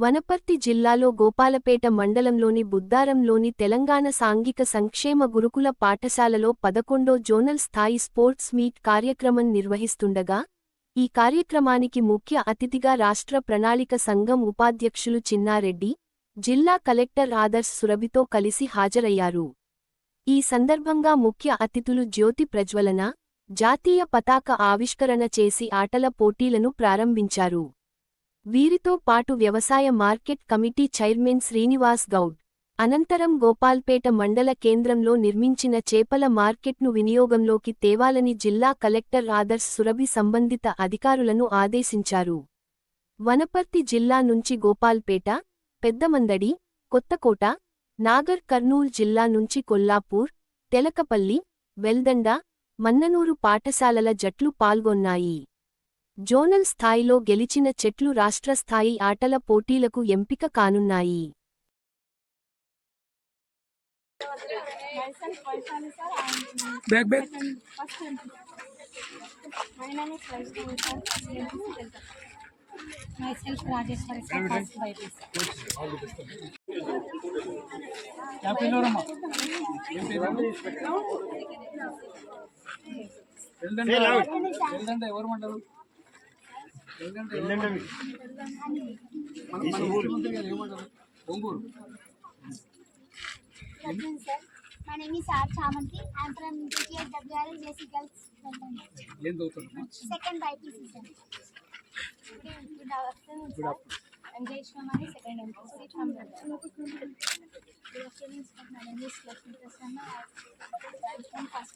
వనపర్తి జిల్లాలో గోపాలపేట మండలంలోని బుద్దారంలోని తెలంగాణ సాంఘిక సంక్షేమ గురుకుల పాఠశాలలో పదకొండో జోనల్ స్థాయి స్పోర్ట్స్ మీట్ కార్యక్రమం నిర్వహిస్తుండగా ఈ కార్యక్రమానికి ముఖ్య అతిథిగా రాష్ట్ర ప్రణాళిక సంఘం ఉపాధ్యక్షులు చిన్నారెడ్డి జిల్లా కలెక్టర్ ఆదర్శ్ సురభితో కలిసి హాజరయ్యారు. ఈ సందర్భంగా ముఖ్య అతిథులు జ్యోతి ప్రజ్వలన జాతీయ పతాక ఆవిష్కరణ చేసి ఆటల పోటీలను ప్రారంభించారు. వీరితో పాటు వ్యవసాయ market committee chairman Srinivas Goud అనంతరం గోపాల్పేట మండల కేంద్రంలో నిర్మించిన చేపల మార్కెట్ను వినియోగంలోకి తేవాలని జిల్లా కలెక్టర్ ఆదర్శ్ సురభి సంబంధిత అధికారులను ఆదేశించారు. వనపర్తి జిల్లా నుంచి గోపాల్పేట పెద్దమందడి కొత్తకోట నాగర్ కర్నూల్ జిల్లా నుంచి కొల్లాపూర్ తెలకపల్లి వెల్దండ మన్ననూరు పాఠశాలల జట్లు పాల్గొన్నాయి. జోనల్ స్థాయిలో గెలిచిన చెట్లు రాష్ట్రస్థాయి ఆటల పోటీలకు ఎంపిక కానున్నాయి. ఎవరు మండలు Onguru Present, sir. My name is R. Chamanti. I am from DTHWR JC Girls. London. ఏం చదువుతున్నా Second YPC, sir. Good afternoon, sir. I'm Jaishwamani, second entry from Delta. Good afternoon, sir. My name is Lakshmi Prasanna. I am from first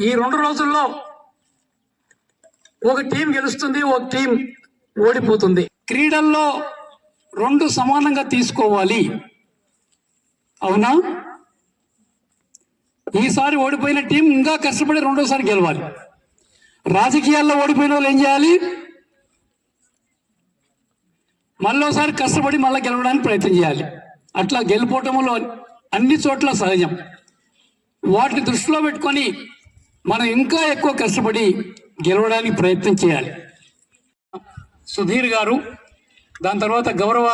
ఈ రెండు రోజుల్లో ఒక team గెలుస్తుంది ఒక team ఓడిపోతుంది. క్రీడల్లో రెండు సమానంగా తీసుకోవాలి. అవునా? ఈసారి ఓడిపోయిన టీం ఇంకా కష్టపడి రెండోసారి గెలవాలి. రాజకీయాల్లో ఓడిపోయిన వాళ్ళు ఏం చేయాలి? మళ్ళోసారి కష్టపడి మళ్ళీ గెలవడానికి ప్రయత్నం చేయాలి. అట్లా గెలుపోవటంలో అన్ని చోట్ల సహజం. వాటిని దృష్టిలో పెట్టుకొని మనం ఇంకా ఎక్కువ కష్టపడి గెలవడానికి ప్రయత్నం చేయాలి. సుధీర్ గారు దాని తర్వాత గౌరవ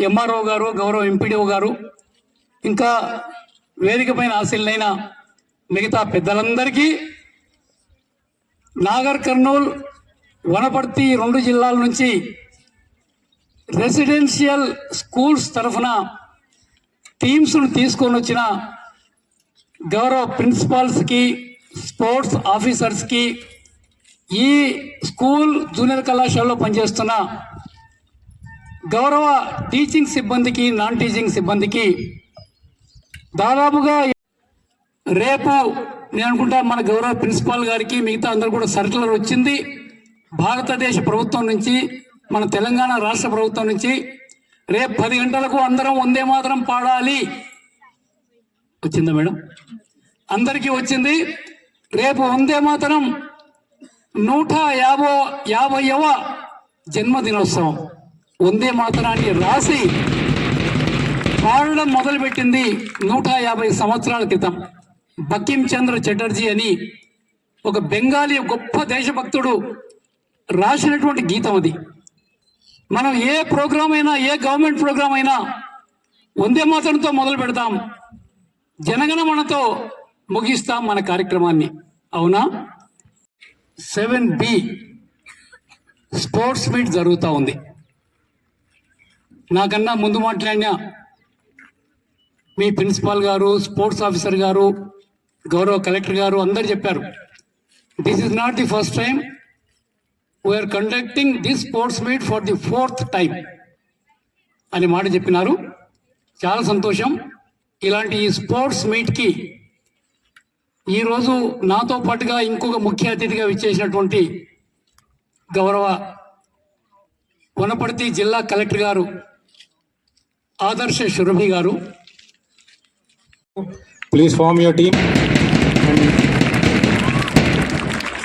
ఎంఆర్ఓ గారు గౌరవ ఎంపీడీఓ గారు ఇంకా వేదిక పైన ఆశీలైన మిగతా పెద్దలందరికీ నాగర్ కర్నూల్ వనపర్తి రెండు జిల్లాల నుంచి రెసిడెన్షియల్ స్కూల్స్ తరఫున టీమ్స్ను తీసుకొని వచ్చిన గౌరవ ప్రిన్సిపాల్స్కి స్పోర్ట్స్ ఆఫీసర్స్కి ఈ స్కూల్ జూనియర్ కళాశాలలో పనిచేస్తున్న గౌరవ టీచింగ్ సిబ్బందికి నాన్ టీచింగ్ సిబ్బందికి దాదాపుగా రేపు నేను అనుకుంటా మన గౌరవ ప్రిన్సిపాల్ గారికి మిగతా అందరూ కూడా సర్కులర్ వచ్చింది. భారతదేశ ప్రభుత్వం నుంచి మన తెలంగాణ రాష్ట్ర ప్రభుత్వం నుంచి రేపు పది గంటలకు అందరం వందే మాత్రం పాడాలి. వచ్చిందా మేడం? అందరికీ వచ్చింది. రేపు వందే మాతరం నూట యాభై యాభైవ జన్మదినోత్సవం. వందే మాతరాన్ని రాసి పాడడం మొదలుపెట్టింది నూట యాభై సంవత్సరాల క్రితం. బకిం చంద్ర చటర్జీ అని ఒక బెంగాలీ గొప్ప దేశభక్తుడు రాసినటువంటి గీతం అది. మనం ఏ ప్రోగ్రాం అయినా ఏ గవర్నమెంట్ ప్రోగ్రాం అయినా వందే మాతరంతో మొదలు పెడతాం. జనగణమనతో ముగిస్తాం మన కార్యక్రమాన్ని. అవునా? సెవెన్ బి స్పోర్ట్స్ మీట్ జరుగుతూ ఉంది. నాకన్నా ముందు మాట్లాడిన మీ ప్రిన్సిపాల్ గారు స్పోర్ట్స్ ఆఫీసర్ గారు గౌరవ కలెక్టర్ గారు అందరు చెప్పారు. This is not the first time we're conducting this sports meet for the fourth time అని మాట చెప్పినారు. చాలా సంతోషం. ఇలాంటి ఈ స్పోర్ట్స్ మీట్కి ఈరోజు నాతో పాటుగా ఇంకొక ముఖ్య అతిథిగా విచ్చేసినటువంటి గౌరవ వనపర్తి జిల్లా కలెక్టర్ గారు ఆదర్శ సురభి గారు. Please form your team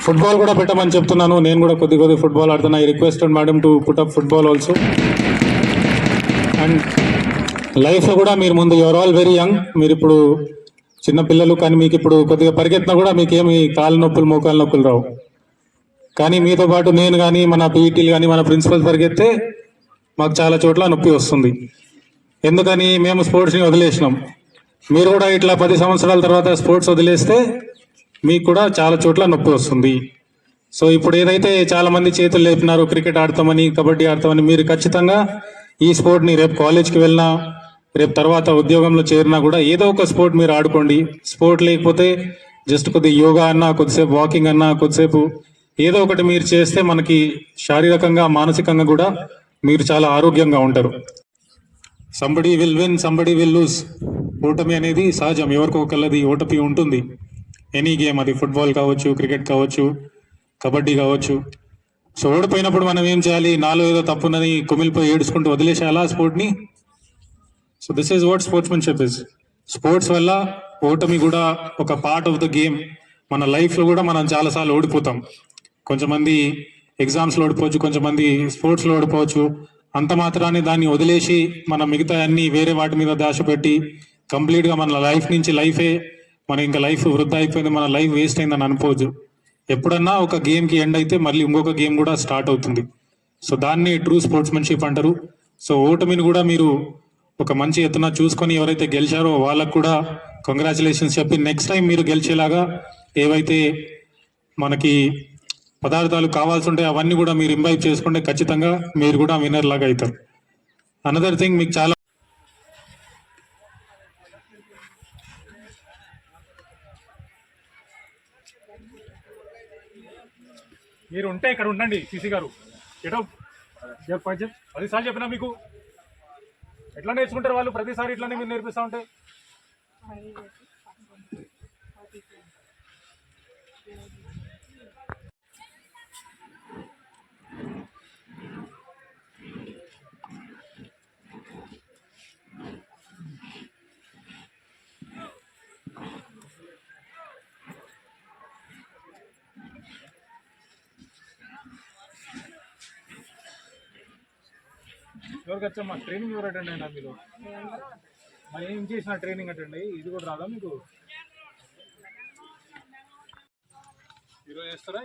football కూడా పెట్టమని చెప్తున్నాను. నేను కూడా కొద్ది కొద్ది ఫుట్బాల్ ఆడుతున్నా. I request madam to put up football also and లైఫ్లో కూడా మీరు ముందు యువర్ ఆల్ వెరీ యంగ్ మీరు ఇప్పుడు చిన్న పిల్లలు కానీ మీకు ఇప్పుడు కొద్దిగా పరిగెత్తినా కూడా మీకేమి కాళ్ళ నొప్పులు మోకాలు నొప్పులు రావు. కానీ మీతో పాటు నేను కానీ మన పీఈటీలు కానీ మన ప్రిన్సిపల్ పరిగెత్తే మాకు చాలా చోట్ల నొప్పి వస్తుంది. ఎందుకని మేము స్పోర్ట్స్ని వదిలేసినాం. మీరు కూడా ఇట్లా పది సంవత్సరాల తర్వాత స్పోర్ట్స్ వదిలేస్తే మీకు కూడా చాలా చోట్ల నొప్పి వస్తుంది. సో ఇప్పుడు ఏదైతే చాలా మంది చేతులు లేపినారు క్రికెట్ ఆడతామని కబడ్డీ ఆడతామని మీరు ఖచ్చితంగా ఈ స్పోర్ట్ని రేపు కాలేజ్కి వెళ్ళినా రేపు తర్వాత ఉద్యోగంలో చేరినా కూడా ఏదో ఒక స్పోర్ట్ మీరు ఆడుకోండి. స్పోర్ట్ లేకపోతే జస్ట్ కొద్ది యోగా అన్నా కొద్దిసేపు వాకింగ్ అన్నా కొద్దిసేపు ఏదో ఒకటి మీరు చేస్తే మనకి శారీరకంగా మానసికంగా కూడా మీరు చాలా ఆరోగ్యంగా ఉంటారు. Somebody will win somebody will lose ఓటమి అనేది సహజం. ఎవరికో ఒకళ్ళది ఓటమి ఉంటుంది. ఎనీ గేమ్ అది ఫుట్బాల్ కావచ్చు క్రికెట్ కావచ్చు కబడ్డీ కావచ్చు. సో ఓడిపోయినప్పుడు మనం ఏం చేయాలి? నాలో ఏదో తప్పున్నది కుమిలిపోయి ఏడుచుకుంటూ వదిలేసేయాలా స్పోర్ట్ని? So this is what sportsmanship is sports వల్ల ఓటమి కూడా ఒక పార్ట్ ఆఫ్ ద గేమ్ మన లైఫ్లో కూడా మనం చాలాసార్లు ఓడిపోతాం. కొంతమంది ఎగ్జామ్స్లో ఓడిపోవచ్చు కొంతమంది స్పోర్ట్స్లో ఓడిపోవచ్చు. అంత మాత్రాన్ని దాన్ని వదిలేసి మన మిగతా అన్ని వేరే వాటి మీద దాశ పెట్టి కంప్లీట్గా మన లైఫ్ నుంచి లైఫే మన ఇంకా లైఫ్ వృద్ధి అయిపోయింది మన లైఫ్ వేస్ట్ అయిందని అనుకోవచ్చు ఎప్పుడన్నా ఒక గేమ్కి ఎండ్ అయితే మళ్ళీ ఇంకొక గేమ్ కూడా స్టార్ట్ అవుతుంది. సో దాన్ని ట్రూ స్పోర్ట్స్మెన్షిప్ అంటారు. సో ఓటమిని కూడా మీరు ఒక మంచి ఎత్తున చూసుకొని ఎవరైతే గెలిచారో వాళ్ళకు కూడా కంగ్రాచులేషన్స్ చెప్పి నెక్స్ట్ టైం మీరు గెలిచేలాగా ఏవైతే మనకి పదార్థాలు కావాల్సి ఉంటాయి అవన్నీ కూడా మీరు ఇంబైబ్ చేసుకుంటే ఖచ్చితంగా మీరు కూడా విన్నర్ లాగా అవుతారు. అనదర్ థింగ్ మీకు చాలా మీరు ఉంటే ఇక్కడ ఉండండి సీసీ గారు. ఎటో పది సార్లు చెప్పినా మీకు? ఎట్లా నేర్చుకుంటారు వాళ్ళు? ప్రతిసారి ఇట్లానే మీరు నేర్పిస్తూ ఉంటే? ఎవరికి వచ్చమ్మా ట్రైనింగ్ ఎవరు అటెండ్ అయినా మీరు? మరి ఏం చేసిన ట్రైనింగ్ అటెండ్ అయ్యి? ఇది కూడా రాదా మీకు? ఈరోజు చేస్తారా?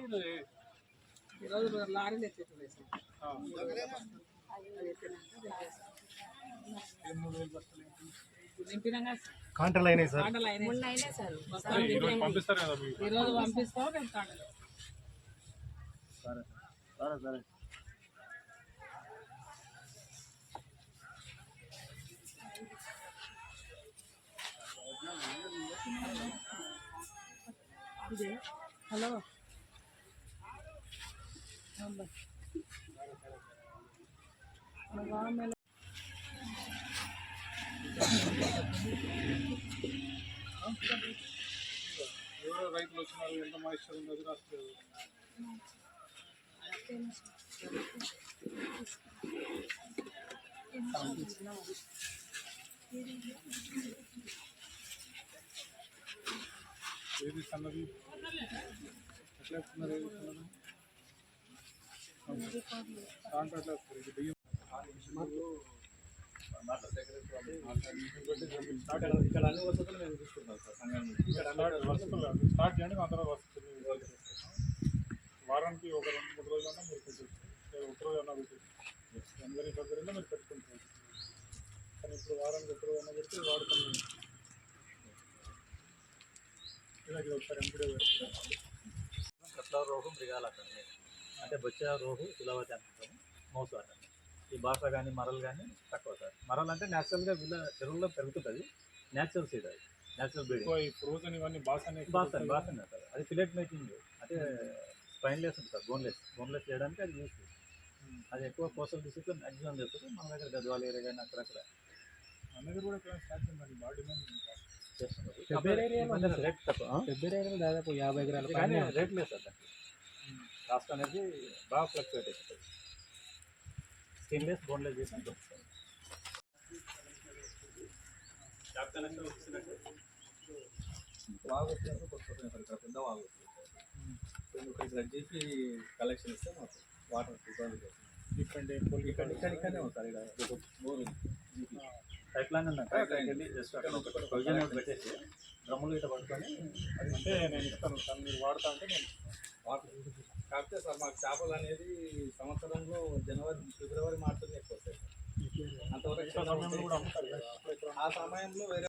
ఈరోజు లారీలు సార్. అయినాయి సార్. సార్. ఈరోజు పంపిస్తారు కదా మీకు? ఈరోజు పంపిస్తాం రేపు కాండలు సరే. సరే సరే హలో ఎవరో రైతులు వచ్చినారు ఎంత మాయిస్తారు ఉన్నది రాస్తారు ఏది సన్నది ఎట్లా ఇక్కడ అన్ని వసతులు మేము తీసుకుంటాం సార్ సంఘం ఇక్కడ వసతులు స్టార్ట్ చేయండి మా తర్వాత వసతులు వారానికి ఒక రెండు మూడు రోజులన్నా మీరు పెట్టచ్చు ఒక రోజు అన్నా పెట్టచ్చు అందరి సౌకర్యంలో మీరు పెట్టుకుంటారు. కానీ ఇప్పుడు వారానికి ఒక రోజు అన్నా పెడితే వాడుతాం కట్ల రోగం మృగాలకండి. అంటే బొచ్చ రోగు కులవతి అంటాము మోసు అంటాము ఈ భాష కానీ మరలు కానీ తక్కువ సార్. మరలు అంటే న్యాచురల్గా వీళ్ళ చెరువుల్లో పెరుగుతుంటుంది న్యాచురల్ సీడ్ అది. న్యాచురల్ ఈ ఫ్రోజన్ ఇవన్నీ బాసనే బాస్ అండి బాస్ అండి సార్. అది ఫిలెట్ మేకింగ్ అంటే స్పైన్లెస్ ఉంటుంది సార్ బోన్లెస్ బోన్లెస్ చేయడానికి అది యూస్ అది ఎక్కువ కోసల్ డిసిప్లిన్ మ్యాక్సిమం చేస్తుంది మన దగ్గర గద్వాల ఏరియా కానీ అక్కడక్కడ. అనేది కూడా ఇక్కడ స్టార్ట్ చేయండి రేట్ తక్కువ ఫిబ్రవరిలో దాదాపు యాభై ఎకరాల కానీ రేట్ లేదు సార్. కాస్ట్ అనేది బాగా ఫ్లక్చువేట్ అవుతుంది స్కిన్లెస్ బోన్లెస్ చేసి దొరుకుతుంది బాగా వచ్చినప్పుడు కొట్టుకుంటున్నాయి సార్ ఇక్కడ పెద్ద వాళ్ళు ఇక్కడ ఇక్కడ చేసి కలెక్షన్ ఇస్తే మాకు వాటర్ ఇబ్బంది. డిఫరెంట్ ఇక్కడ ఇక్కడ ఇక్కడనే ఉంది సార్ ఇక్కడ బోర్ పైప్ లైన్ ఉందంట. వెళ్ళి జస్ట్ అక్కడ ఒక ప్రొవిజన్ పెట్టేసి డ్రమ్ములు ఇట్లా పట్టుకొని అంటే నేను ఇస్తాను సార్ మీరు వాడతా అంటే నేను వాటర్ కాకపోతే సార్ మాకు చేపలు అనేది సంవత్సరంలో జనవరి ఫిబ్రవరి మార్చిలో ఎక్కువ వస్తాయి సార్ అంతవరకు. ఆ సమయంలో వేరే